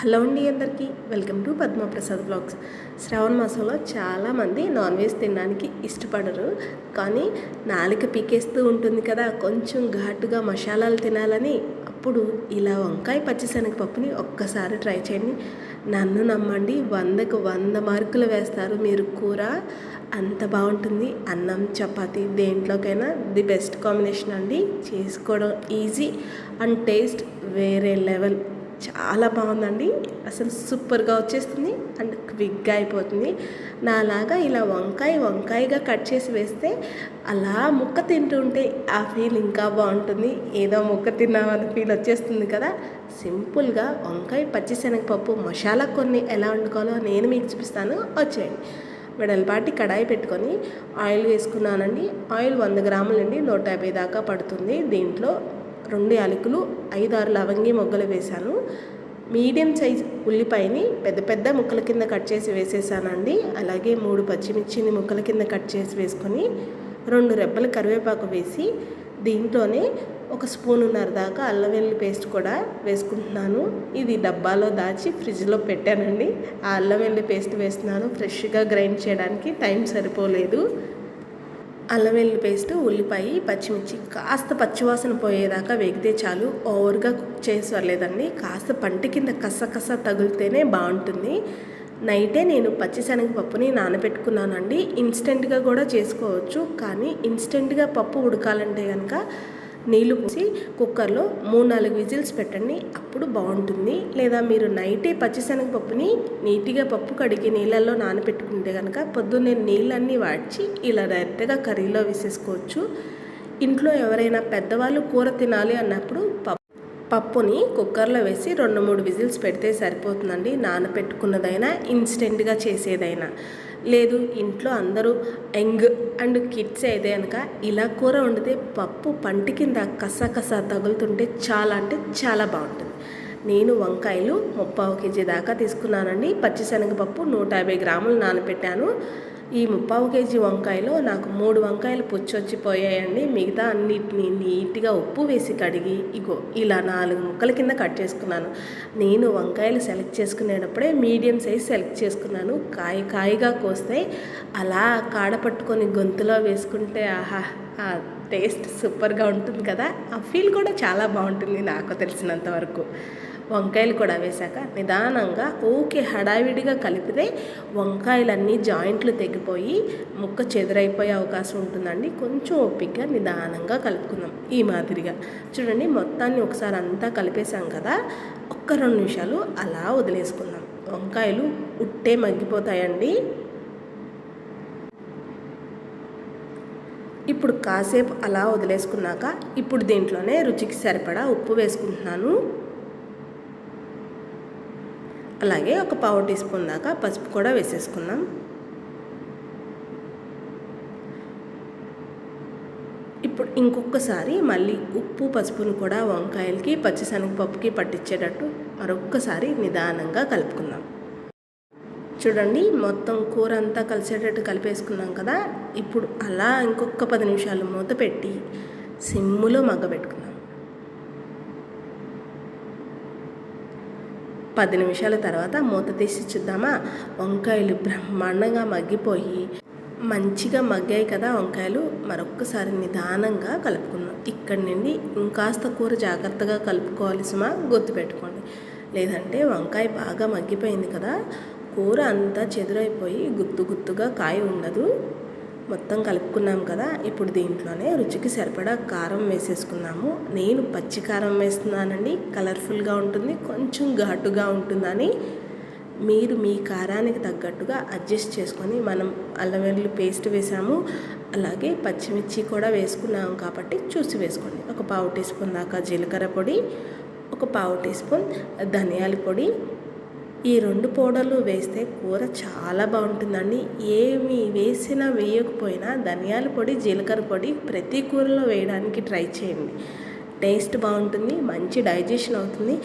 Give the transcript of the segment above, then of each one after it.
Hello అండి అందరికీ. Welcome to Padmaprasad blogs. శ్రావణ మాసంలో చాలామంది నాన్ వెజ్ తినడానికి ఇష్టపడరు. కానీ నాలుక పీకేస్తూ ఉంటుంది కదా కొంచెం ఘాటుగా మసాలాలు తినాలని. అప్పుడు ఇలా వంకాయ పచ్చిశనగపప్పుని ఒక్కసారి ట్రై చేయండి. నన్ను నమ్మండి వందకు వంద మార్కులు వేస్తారు మీరు కూర. అంత బాగుంటుంది. అన్నం చపాతి దేంట్లోకైనా ది బెస్ట్ కాంబినేషన్ అండి. చేసుకోవడం ఈజీ అండ్ టేస్ట్ వేరే లెవెల్. చాలా బాగుందండి. అసలు సూపర్గా వచ్చేస్తుంది అండ్ క్విక్గా అయిపోతుంది. నాలాగా ఇలా వంకాయ వంకాయగా కట్ చేసి వేస్తే అలా ముక్క తింటుంటే ఆ ఫీల్ ఇంకా బాగుంటుంది. ఏదో ముక్క తిన్నామని ఫీల్ వచ్చేస్తుంది కదా. సింపుల్గా వంకాయ పచ్చిశనగపప్పు మసాలా కొన్ని ఎలా వండుకోవాలో నేను మీకు చూపిస్తాను. వచ్చేయండి. వెడల్పాటి కడాయి పెట్టుకొని ఆయిల్ వేసుకున్నానండి. ఆయిల్ వంద గ్రాములండి. నూట యాభై దాకా పడుతుంది దీంట్లో. రెండు యాలకులు ఐదు ఆరు లవంగి మొగ్గలు వేశాను. మీడియం సైజ్ ఉల్లిపాయని పెద్ద పెద్ద ముక్కల కింద కట్ చేసి వేసేసానండి. అలాగే మూడు పచ్చిమిర్చిని ముక్కల కింద కట్ చేసి వేసుకొని రెండు రెబ్బల కరివేపాకు వేసి దీంట్లోనే ఒక స్పూనున్నర దాకా అల్లం వెల్లుల్లి పేస్ట్ కూడా వేసుకుంటున్నాను. ఇది డబ్బాలో దాచి ఫ్రిడ్జ్లో పెట్టానండి. ఆ అల్లం వెల్లుల్లి పేస్ట్ వేస్తున్నాను. ఫ్రెష్గా గ్రైండ్ చేయడానికి టైం సరిపోలేదు. అల్లం వెల్లుల్లి పేస్ట్ ఉల్లిపాయ పచ్చిమిర్చి కాస్త పచ్చివాసన పోయేదాకా వేగితే చాలు. ఓవర్గా కుక్ చేసేవార్లేదండి కాస్త పంట కింద కస కస తగిలితేనే బాగుంటుంది. నైటే నేను పచ్చిశనగపప్పుని నానబెట్టుకున్నానండి. ఇన్స్టెంట్గా కూడా చేసుకోవచ్చు. కానీ ఇన్స్టెంట్గా పప్పు ఉడకాలంటే కనుక నీళ్ళు పోసి కుక్కర్లో మూడు నాలుగు విజిల్స్ పెట్టండి. అప్పుడు బాగుంటుంది. లేదా మీరు నైటే పచ్చిశనగపప్పుని నీట్గా పప్పు కడిగి నీళ్ళల్లో నానబెట్టుకుంటే కనుక పొద్దున్నే నీళ్ళన్నీ వాడ్చి ఇలా డైరెక్ట్గా కర్రీలో వేసేసుకోవచ్చు. ఇంట్లో ఎవరైనా పెద్దవాళ్ళు కూర తినాలి అన్నప్పుడు పప్పుని కుక్కర్లో వేసి రెండు మూడు విజిల్స్ పెడితే సరిపోతుందండి. నానబెట్టుకున్నదైనా ఇన్స్టెంట్గా చేసేదైనా. లేదు ఇంట్లో అందరూ యంగ్ అండ్ కిడ్స్ అయితే కనుక ఇలా కూర వండితే పప్పు పంటి కింద కస కస తగులుతుంటే చాలా అంటే చాలా బాగుంటుంది. నేను వంకాయలు ముప్పావు కేజీ దాకా తీసుకున్నానండి. పచ్చిశనగపప్పు నూట యాభై గ్రాములు నానబెట్టాను. ఈ ముప్పావు కేజీ వంకాయలో నాకు మూడు వంకాయలు పుచ్చొచ్చిపోయాయండి. మిగతా అన్నిటిని నీట్గా ఉప్పు వేసి కడిగి ఇగో ఇలా నాలుగు ముక్కల కింద కట్ చేసుకున్నాను. నేను వంకాయలు సెలెక్ట్ చేసుకునేటప్పుడే మీడియం సైజ్ సెలెక్ట్ చేసుకున్నాను. కాయ కాయగా కోస్తే అలా కాడ పట్టుకొని గొంతులో వేసుకుంటే ఆహా ఆ టేస్ట్ సూపర్గా ఉంటుంది కదా. ఆ ఫీల్ కూడా చాలా బాగుంటుంది నాకు తెలిసినంత వరకు. వంకాయలు కూడా వేశాక నిదానంగా ఓకే హడావిడిగా కలిపితే వంకాయలన్నీ జాయింట్లు తెగిపోయి ముక్క చెదరైపోయే అవకాశం ఉంటుందండి. కొంచెం ఒప్పిగ్గా నిదానంగా కలుపుకుందాం ఈ మాదిరిగా. చూడండి మొత్తాన్ని ఒకసారి అంతా కలిపేసాం కదా. ఒక్క రెండు నిమిషాలు అలా వదిలేసుకుందాం. వంకాయలు ఉట్టే మగ్గిపోతాయండి. ఇప్పుడు కాసేపు అలా వదిలేసుకున్నాక ఇప్పుడు దీంట్లోనే రుచికి సరిపడా ఉప్పు వేసుకుంటున్నాను. అలాగే ఒక పావు టీ స్పూన్ దాకా పసుపు కూడా వేసేసుకుందాం. ఇప్పుడు ఇంకొకసారి మళ్ళీ ఉప్పు పసుపును కూడా వంకాయలకి పచ్చిశనగపప్పుకి పట్టించేటట్టు మరొక్కసారి నిదానంగా కలుపుకుందాం. చూడండి మొత్తం కూర అంతా కలిసేటట్టు కలిపేసుకున్నాం కదా. ఇప్పుడు అలా ఇంకొక పది నిమిషాలు మూత పెట్టి సిమ్ములో మగ్గబెట్టుకుందాం. పది నిమిషాల తర్వాత మూత తీసి చూద్దామా? వంకాయలు బ్రహ్మాండంగా మగ్గిపోయి మంచిగా మగ్గాయి కదా వంకాయలు. మరొక్కసారి నిదానంగా కలుపుకున్నాం ఇక్కడి నుండి ఇంకాస్త కూర జాగ్రత్తగా కలుపుకోవాలి సుమా. గుర్తుపెట్టుకోండి. లేదంటే వంకాయ బాగా మగ్గిపోయింది కదా. కూర అంతా చెదురైపోయి గుత్తు గుత్తుగా కాయ ఉండదు. మొత్తం కలుపుకున్నాం కదా ఇప్పుడు దీంట్లోనే రుచికి సరిపడా కారం వేసేసుకున్నాము నేను పచ్చి కారం వేస్తున్నానండి కలర్ఫుల్గా ఉంటుంది కొంచెం ఘాటుగా ఉంటుందని. మీరు మీ కారానికి తగ్గట్టుగా అడ్జస్ట్ చేసుకొని మనం అల్లం వెల్లుల్లి పేస్ట్ వేసాము అలాగే పచ్చిమిర్చి కూడా వేసుకున్నాము కాబట్టి చూసి వేసుకోండి. ఒక పావు టీ స్పూన్ దాకా జీలకర్ర పొడి ఒక పావు టీ స్పూన్ ధనియాల పొడి ఈ రెండు పౌడర్లు వేస్తే కూర చాలా బాగుంటుందండి. ఏమి వేసినా వేయకపోయినా ధనియాల పొడి జీలకర్ర పొడి ప్రతి కూరలో వేయడానికి ట్రై చేయండి. టేస్ట్ బాగుంటుంది మంచి డైజెషన్ అవుతుంది.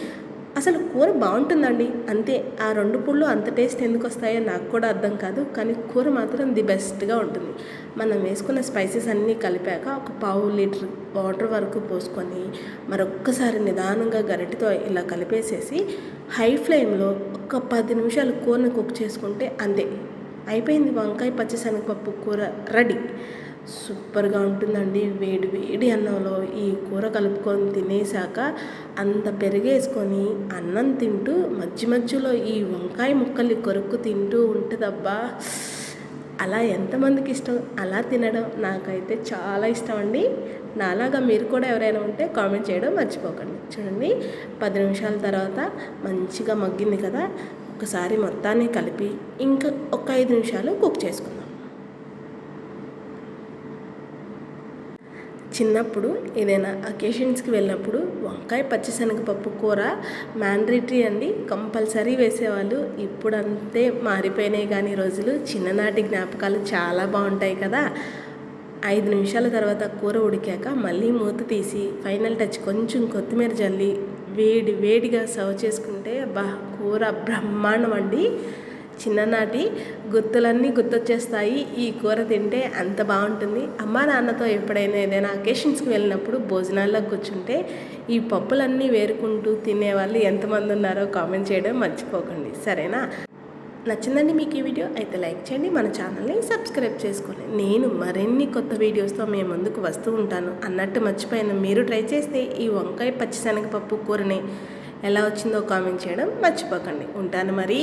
అసలు కూర బాగుంటుందండి. అంతే ఆ రెండు పుళ్ళు అంత టేస్ట్ ఎందుకు వస్తాయో నాకు కూడా అర్థం కాదు. కానీ కూర మాత్రం ది బెస్ట్గా ఉంటుంది. మనం వేసుకున్న స్పైసెస్ అన్నీ కలిపాక ఒక పావు లీటర్ వాటర్ వరకు పోసుకొని మరొక్కసారి నిదానంగా గరిటెతో ఇలా కలిపేసేసి హై ఫ్లేమ్లో ఒక పది నిమిషాలు కూరని కుక్ చేసుకుంటే అంతే. అయిపోయింది వంకాయ పచ్చిశనగపప్పు కూర రెడీ. సూపర్గా ఉంటుందండి. వేడి వేడి అన్నంలో ఈ కూర కలుపుకొని తినేసాక అంత పెరిగేసుకొని అన్నం తింటూ మధ్య మధ్యలో ఈ వంకాయ ముక్కల్ని కొరుక్కు తింటూ ఉంటుందబ్బా. అలా ఎంతమందికి ఇష్టం? అలా తినడం నాకైతే చాలా ఇష్టం అండి నాలాగా మీరు కూడా ఎవరైనా ఉంటే కామెంట్ చేయడం మర్చిపోకండి. చూడండి పది నిమిషాల తర్వాత మంచిగా మగ్గింది కదా. ఒకసారి మొత్తాన్ని కలిపి ఇంకా ఒక ఐదు నిమిషాలు కుక్ చేసుకుందాం. చిన్నప్పుడు ఏదైనా అకేషన్స్కి వెళ్ళినప్పుడు వంకాయ పచ్చిశనగపప్పు కూర మ్యాండ్రిటరీ అండి కంపల్సరీ వేసేవాళ్ళు. ఇప్పుడు అంతే మారిపోయినాయి కానీ రోజులు చిన్ననాటి జ్ఞాపకాలు చాలా బాగుంటాయి కదా. ఐదు నిమిషాల తర్వాత కూర ఉడికాక మళ్ళీ మూత తీసి ఫైనల్ టచ్ కొంచెం కొత్తిమీర జల్లి వేడి వేడిగా సర్వ్ చేసుకుంటే బా కూర బ్రహ్మాండం అండి. చిన్ననాటి గుర్తులన్నీ గుర్తొచ్చేస్తాయి. ఈ కూర తింటే అంత బాగుంటుంది. అమ్మా నాన్నతో ఎప్పుడైనా ఏదైనా అకేషన్స్కి వెళ్ళినప్పుడు భోజనాల్లో కూర్చుంటే ఈ పప్పులన్నీ వేరుకుంటూ తినేవాళ్ళు ఎంతమంది ఉన్నారో కామెంట్ చేయడం మర్చిపోకండి. సరేనా? నచ్చిందండి మీకు ఈ వీడియో? అయితే లైక్ చేయండి. మన ఛానల్ని సబ్స్క్రైబ్ చేసుకోండి. నేను మరిన్ని కొత్త వీడియోస్తో మేము ముందుకు వస్తూ ఉంటాను. అన్నట్టు మర్చిపోయిన మీరు ట్రై చేస్తే ఈ వంకాయ పచ్చిశనగపప్పు కూరని ఎలా వచ్చిందో కామెంట్ చేయడం మర్చిపోకండి. ఉంటాను మరి.